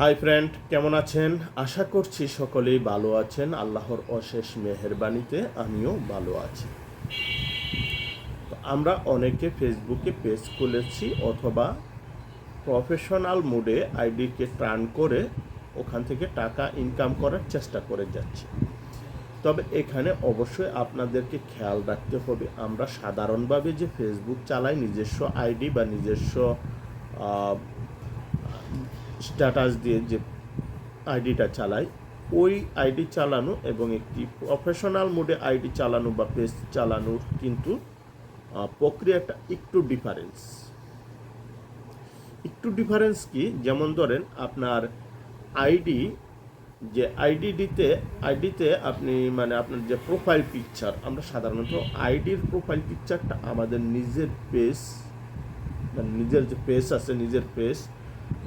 Hi friend কেমন আছেন? আশা করছি সকলেই ভালো আছেন। আল্লাহর অশেষ মেহেরবানিতে আমিও ভালো আছি। আমরা অনেকে ফেসবুকে পেজ খুলেছি অথবা প্রফেশনাল মোডে আইডিকে টার্ন করে ওখান থেকে টাকা ইনকাম করার চেষ্টা করে যাচ্ছি। তবে এখানে অবশ্যই আপনাদেরকে খেয়াল রাখতে হবে, আমরা সাধারণভাবে যে ফেসবুক চালাই নিজস্ব আইডি বা নিজস্ব স্ট্যাটাস দিয়ে যে আইডিটা চালাই, ওই আইডি চালানো এবং একটি প্রফেশনাল মোডে আইডি চালানো বা পেজ চালানোর কিন্তু প্রক্রিয়াটা একটু ডিফারেন্স একটু ডিফারেন্স কি? যেমন ধরেন আপনার আইডি যে আইডিডিতে আইডিতে আপনি মানে আপনার যে প্রোফাইল পিকচার আমরা সাধারণত আইডির প্রোফাইল পিকচারটা আমাদের নিজের পেজ মানে নিজের যে পেজ আছে, নিজের পেজ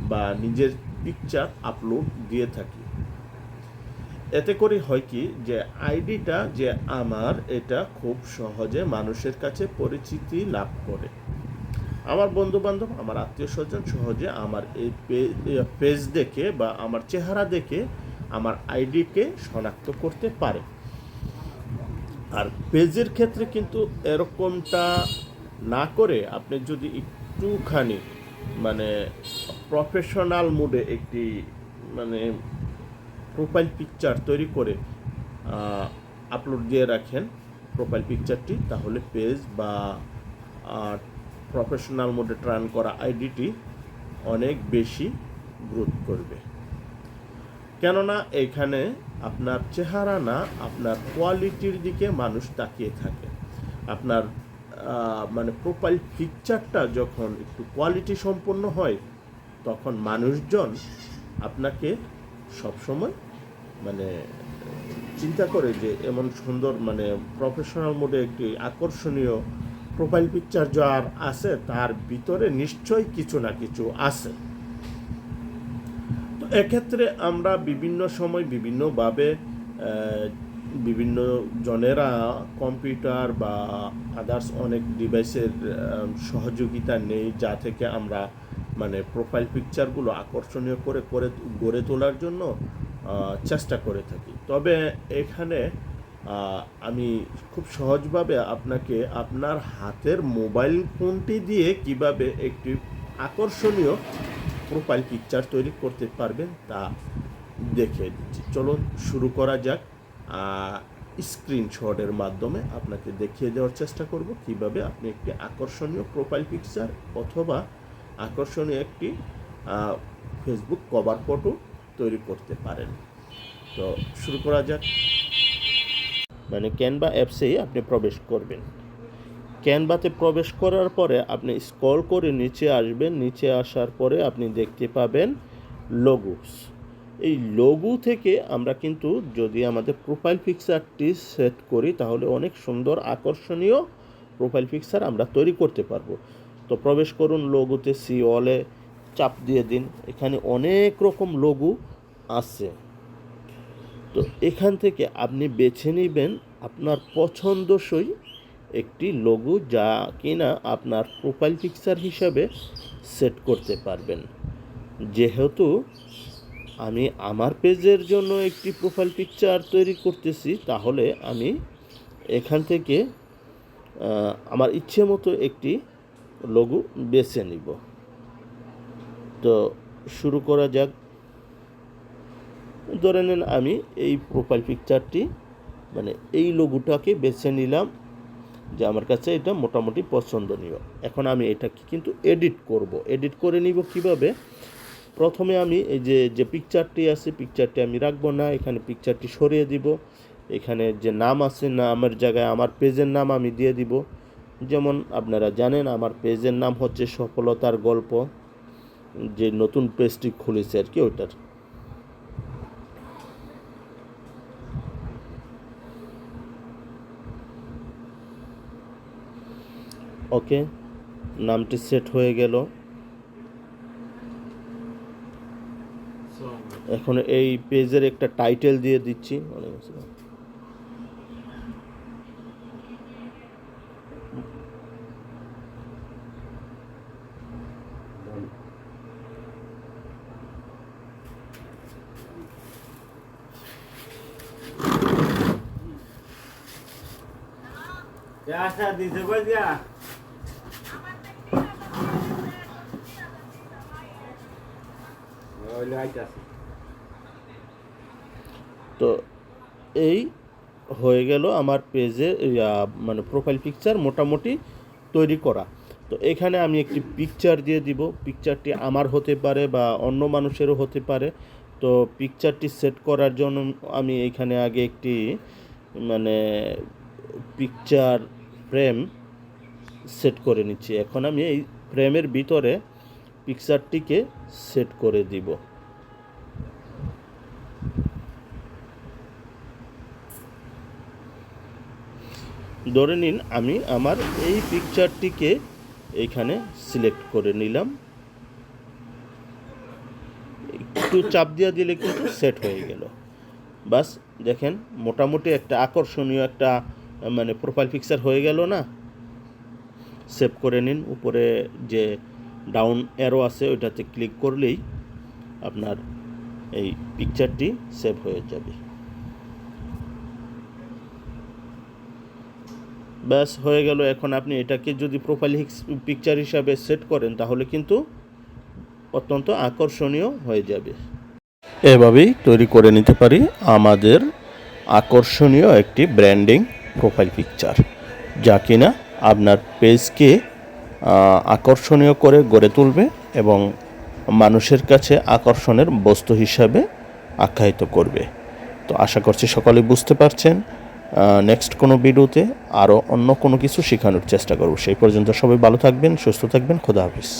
বা নিজের পিকচার আপলোড দিয়ে থাকি। এতে করে হয় কি যে আইডিটা যে আমার, এটা খুব সহজে মানুষের কাছে পরিচিতি লাভ করে। আমার বন্ধু বান্ধব আমার আত্মীয় স্বজন সহজে আমার এই পেজ দেখে বা আমার চেহারা দেখে আমার আইডিকে শনাক্ত করতে পারে। আর পেজের ক্ষেত্রে কিন্তু এরকমটা না করে আপনি যদি একটুখানি মানে প্রফেশনাল মুডে একটি মানে প্রোফাইল পিকচার তৈরি করে আপলোড দিয়ে রাখেন প্রোফাইল পিকচারটি তাহলে পেজ বা প্রফেশনাল মোডে ট্রান করা আইডিটি অনেক বেশি গ্রোথ করবে। কেননা, এখানে আপনার চেহারা না, আপনার কোয়ালিটির দিকে মানুষ তাকিয়ে থাকে। আপনার মানে প্রোফাইল পিকচারটা যখন একটু কোয়ালিটি সম্পন্ন হয় তখন মানুষজন আপনাকে সবসময় মানে চিন্তা করে যে এমন সুন্দর মানে প্রফেশনাল মোডে একটি আকর্ষণীয় প্রোফাইল পিকচার যার আছে, তার ভিতরে নিশ্চয়ই কিছু না কিছু আছে। তো এক্ষেত্রে আমরা বিভিন্ন সময় বিভিন্নভাবে বিভিন্ন জনেরা কম্পিউটার বা আদার্স অনেক ডিভাইসের সহযোগিতা নেই, যা থেকে আমরা মানে প্রোফাইল পিকচারগুলো আকর্ষণীয় করে করে গড়ে তোলার জন্য চেষ্টা করে থাকি। তবে এখানে আমি খুব সহজভাবে আপনাকে আপনার হাতের মোবাইল ফোনটি দিয়ে কীভাবে একটি আকর্ষণীয় প্রোফাইল পিকচার তৈরি করতে পারবেন তা দেখে দিচ্ছি চলুন শুরু করা যাক। স্ক্রিনশটের মাধ্যমে আপনাকে দেখিয়ে দেওয়ার চেষ্টা করব কীভাবে আপনি একটি আকর্ষণীয় প্রোফাইল পিকচার অথবা আকর্ষণীয় একটি ফেসবুক কভার ফটো তৈরি করতে পারেন। তো শুরু করা যাক। মানে ক্যানভা অ্যাপসেই আপনি প্রবেশ করবেন। ক্যানভাতে প্রবেশ করার পরে আপনি স্ক্রল করে নিচে আসবেন। নিচে আসার পরে আপনি দেখতে পাবেন লোগোস এই লোগো থেকে আমরা কিন্তু যদি আমাদের প্রোফাইল পিকচারটি সেট করি, তাহলে অনেক সুন্দর আকর্ষণীয় প্রোফাইল পিকচার আমরা তৈরি করতে পারব। তো প্রবেশ করুন লোগোতে সি অলে চাপ দিয়ে দিন। এখানে অনেক রকম লোগো আছে। তো এখান থেকে আপনি বেছে নেবেন আপনার পছন্দসই একটি লোগো যা কিনা আপনার প্রোফাইল পিকচার হিসাবে সেট করতে পারবেন। যেহেতু আমি আমার পেজের জন্য একটি প্রোফাইল পিকচার তৈরি করতেছি, তাহলে আমি এখান থেকে আমার ইচ্ছে মতো একটি লোগো বেছে নিব। তো শুরু করা যাক। ধরে নেন আমি এই প্রোফাইল পিকচারটি মানে এই লোগোটাকে বেছে নিলাম যে আমার কাছে এটা মোটামুটি পছন্দনীয়। এখন আমি এটাকে কিন্তু এডিট করব। এডিট করে নিব কীভাবে? প্রথমে আমি এই যে যে পিকচারটি আছে পিকচারটি আমি রাখব না। এখানে পিকচারটি সরিয়ে দিব। এখানে যে নাম আছে নামের জায়গায়, আমার পেজের নাম আমি দিয়ে দিব। যেমন আপনারা জানেন, আমার পেজের নাম হচ্ছে সফলতার গল্প, যে নতুন পেজটি খুলেছে আর কি ওইটার। ওকে, নামটি সেট হয়ে গেল। এখন এই পেজের একটা টাইটেল দিয়ে দিচ্ছি। ওয়ালাইকুম দিয়া? তো এই হয়ে গেল আমার পেজে মানে প্রোফাইল পিকচার মোটামুটি তৈরি করা। তো এখানে আমি একটি পিকচার দিয়ে দিব। পিকচারটি আমার হতে পারে বা অন্য মানুষেরও হতে পারে। তো পিকচারটি সেট করার জন্য আমি এখানে আগে একটি মানে পিকচার ফ্রেম সেট করে নিচ্ছি। এখন আমি এই ফ্রেমের ভিতরে পিকচারটিকে সেট করে দিব। ধরে নিন আমি আমার এই পিকচারটিকে এইখানে সিলেক্ট করে নিলাম। একটু চাপ দিয়ে দিলে কিন্তু সেট হয়ে গেল। বাস দেখেন, মোটামুটি একটা আকর্ষণীয় একটা মানে প্রোফাইল পিকচার হয়ে গেল না সেভ করে নিন। উপরে যে ডাউন অ্যারো আছে, ওইটাতে ক্লিক করলেই আপনার এই পিকচারটি সেভ হয়ে যাবে। ব্যাস, হয়ে গেল। এখন আপনি এটাকে যদি প্রোফাইল পিকচার হিসাবে সেট করেন, তাহলে কিন্তু অত্যন্ত আকর্ষণীয় হয়ে যাবে। এভাবেই তৈরি করে নিতে পারি আমাদের আকর্ষণীয় একটি ব্র্যান্ডিং প্রোফাইল পিকচার যা কিনা আপনার পেজকে আকর্ষণীয় করে গড়ে তুলবে এবং মানুষের কাছে আকর্ষণের বস্তু হিসাবে আখ্যায়িত করবে। তো আশা করছি সকলে বুঝতে পারছেন। নেক্সট কোনো ভিডিওতে আরও অন্য কোনো কিছু শেখানোর চেষ্টা করব। সেই পর্যন্ত সবাই ভালো থাকবেন, সুস্থ থাকবেন, খোদা হাফিজ।